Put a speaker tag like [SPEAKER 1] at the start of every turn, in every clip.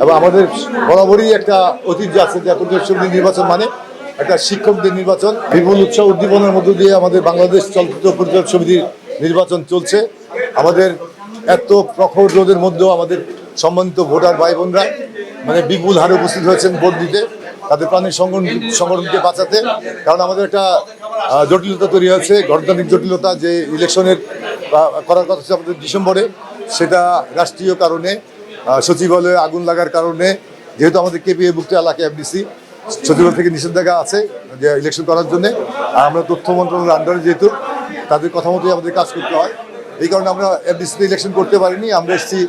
[SPEAKER 1] এবং আমাদের বরাবরই একটা ঐতিহ্য আছে যে প্রতিষ্ঠানের নির্বাচন মানে একটা শিক্ষকদের নির্বাচন। বিপুল উৎসাহ উদ্দীপনার মধ্য দিয়ে আমাদের বাংলাদেশ চলচ্চিত্র পরিচালক সমিতির নির্বাচন চলছে। আমাদের এত প্রখর রোদের মধ্যেও আমাদের সম্মানিত ভোটার ভাই বোনরা মানে বিপুল হারে উপস্থিত হয়েছেন ভোট দিতে, তাদের প্রাণের সংগঠন সংগঠনকে বাঁচাতে। কারণ আমাদের একটা জটিলতা তৈরি হয়েছে, গণতান্ত্রিক জটিলতা যে ইলেকশনের করার কথা ছিল আমাদের ডিসেম্বরে, সেটা রাষ্ট্রীয় কারণে সচিবালয়ে আগুন লাগার কারণে, যেহেতু আমাদের কেপিএ বুকটা এলাকা এফডিসি সচিবালয় থেকে নিষেধাজ্ঞা আছে যে ইলেকশন করার জন্য। আর আমরা তথ্য মন্ত্রণালয়ের আন্ডারে যেহেতু, তাদের কথা মতোই আমাদের কাজ করতে হয়। এই কারণে আমরা এফডিসিতে ইলেকশন করতে পারিনি, আমরা এসেছি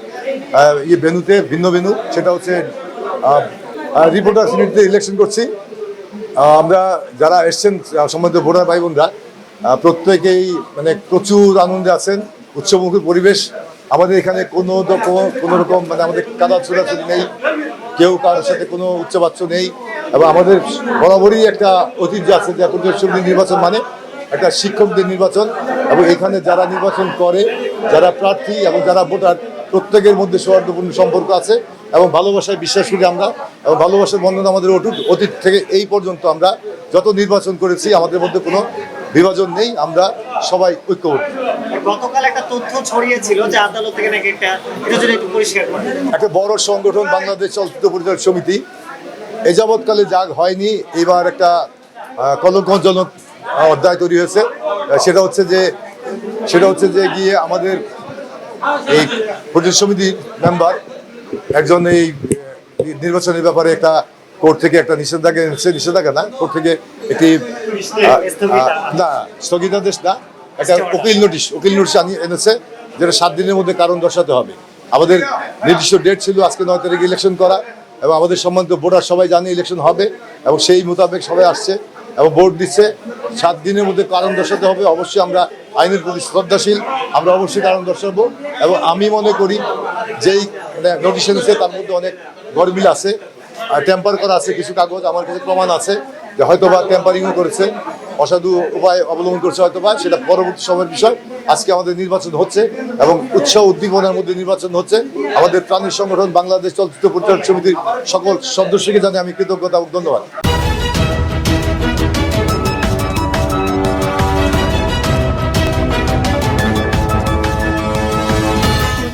[SPEAKER 1] ইয়ে ভেনুতে ভিন্ন ভেনু সেটা হচ্ছে রিপোর্টার ইউনিটিতে ইলেকশন করছি। আমরা যারা এসছেন সম্বন্ধে ভোটার ভাই বোনরা প্রত্যেকেই মানে প্রচুর আনন্দে আছেন উৎসবমুখী পরিবেশ আমাদের এখানে কোনো রকম কোনো রকম মানে আমাদের কাদা ছোড়াছুড়ি নেই, কেউ কারোর সাথে কোনো উচ্চবাচ্য নেই, এবং আমাদের বরাবরই একটা ঐতিহ্য আছে যে প্রতিষ্ঠানের নির্বাচন মানে একটা শিক্ষকদের নির্বাচন, এবং এখানে যারা নির্বাচন করে, যারা প্রার্থী এবং যারা ভোটার, প্রত্যেকের মধ্যে সৌহার্দ্যপূর্ণ সম্পর্ক আছে, এবং ভালোবাসায় বিশ্বাস করি আমরা, এবং ভালোবাসার বন্ধন আমাদের অটুট, অতীত থেকে এই পর্যন্ত আমরা যত নির্বাচন করেছি, আমাদের মধ্যে কোনো বিভাজন নেই, আমরা সবাই ঐক্যবদ্ধ।
[SPEAKER 2] গতকাল একটা তথ্য ছড়িয়েছিল যে আদালত থেকে নাকি একটা যদি একটু পরিষ্কার
[SPEAKER 1] একটা বড় সংগঠন বাংলাদেশ চলচ্চিত্র পরিচালক সমিতি। এ যাবৎকালে যাগ হয়নি, এবার একটা কলঙ্কজনক অধ্যায় তৈরি হয়েছে। সেটা হচ্ছে যে, সেটা হচ্ছে যে গিয়ে আমাদের এই পরিচালক সমিতির মেম্বার একজন এই নির্বাচনের ব্যাপারে একটা কোর্ট থেকে একটা নিষেধাজ্ঞা নিষেধাজ্ঞা না, কোর্ট থেকে একটি না, স্থগিতাদেশ না। একটা উকিল নোটিশ উকিল নোটিশ আনিয়ে এনেছে, যেটা সাত দিনের মধ্যে কারণ দর্শাতে হবে। আমাদের নির্দিষ্ট ডেট ছিল, আজকে নয় তারিখে ইলেকশন করা, এবং আমাদের সম্বন্ধিত ভোটার সবাই জানে ইলেকশন হবে, এবং সেই মোতাবেক সবাই আসছে, এবং ভোট দিচ্ছে, সাত দিনের মধ্যে কারণ দর্শাতে হবে, অবশ্যই আমরা আইনের প্রতি শ্রদ্ধাশীল, আমরা অবশ্যই কারণ দর্শাবো, এবং আমি মনে করি যেই মানে নোটিশ এনেছে, তার মধ্যে অনেক গরমিল আছে, আর টেম্পার করা আছে, কিছু কাগজ, আমার কাছে প্রমাণ আছে, যে হয়তো বা টেম্পারিংও করেছে। অসাধু উপায় অবলম্বন করছে হয়তো বা সেটা পরবর্তী সময়ের বিষয়। আজকে আমাদের নির্বাচন হচ্ছে এবং উৎসাহ উদ্দীপনার মধ্যে নির্বাচন হচ্ছে। আমাদের প্রাণীর সংগঠন বাংলাদেশ চলচ্চিত্র পরিচালক সমিতির সকল সদস্যকে জানিয়ে আমি কৃতজ্ঞতা ধন্যবাদ।